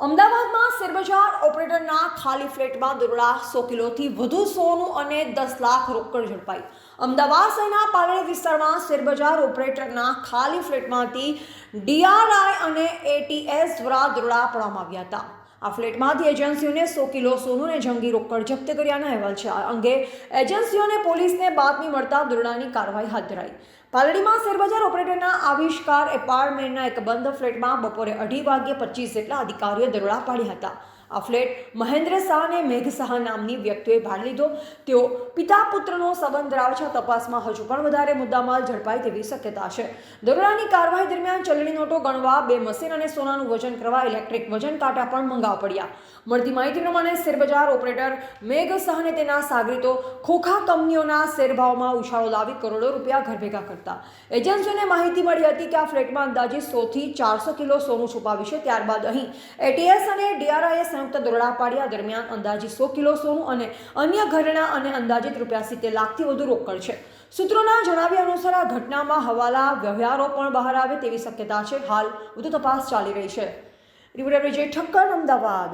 અમદાવાદમાં શેરબજાર ઓપરેટરના ખાલી ફ્લેટમાં દરોડા સો કિલોથી વધુ સોનું અને દસ લાખ રોકડ ઝડપાઈ. અમદાવાદ શહેરના પાલડી વિસ્તારમાં શેરબજાર ઓપરેટરના ખાલી ફ્લેટમાંથી ડીઆરઆઈ અને એટીએસ દ્વારા દરોડા પાડવામાં આવ્યા હતા. આ ફ્લેટમાંથી એજન્સીઓને સો કિલો સોનું જંગી રોકડ જપ્ત કર્યાના અહેવાલ છે. આ અંગે એજન્સીઓને પોલીસને બાતમી મળતા દરોડાની કાર્યવાહી હાથ ધરાઈ. પાલડીમાં શેરબજાર ઓપરેટરના આવિષ્કાર એપાર્ટમેન્ટના એક બંધ ફ્લેટમાં બપોરે અઢી વાગ્યે પચીસ જેટલા અધિકારીઓએ દરોડા પાડ્યા હતા. આ ફ્લેટ મહેન્દ્ર શાહ અને મેઘ શાહ નામની વ્યક્તિઓએ ભાડ લીધો. તેઓ પિતા પુત્રનો સંબંધ ધરાવે છે તપાસમાં હજુ પણ વધારે મુદ્દામાલ ઝડપાય તેવી શક્યતા છે. દરોડાની કાર્યવાહી દરમિયાન ચલણી નોટો ગણવા બે મશીન અને સોનાનું વજન કરવા ઇલેક્ટ્રિક વજન કાંટા પણ મંગાવવા પડ્યા. મળતી માહિતી પ્રમાણે શેરબજાર ઓપરેટર મેઘ શાહ અને તેના સાગરીતો ખોખા કંપનીઓના શેરભાવમાં ઉછાળો લાવી કરોડો રૂપિયા ઘર ભેગા કરતા. એજન્સીઓને માહિતી મળી હતી કે આ ફ્લેટમાં અંદાજે સોથી ચારસો કિલો સોનું છુપાવ્યું છે. ત્યારબાદ અહીં એટીએસ અને ડીઆરઆઈએ સંયુક્ત દરોડા પાડ્યા દરમિયાન અંદાજે સો કિલો સોનું અને અન્ય ઘરેણા અને અંદાજિત રૂપિયા સિત્તેર લાખથી વધુ રોકડ છે. સૂત્રોના જણાવ્યા અનુસાર આ ઘટનામાં હવાલા વ્યવહારો પણ બહાર આવે તેવી શક્યતા છે. હાલ વધુ તપાસ ચાલી રહી છે. રિપોર્ટર વિજય ઠક્કર, અમદાવાદ.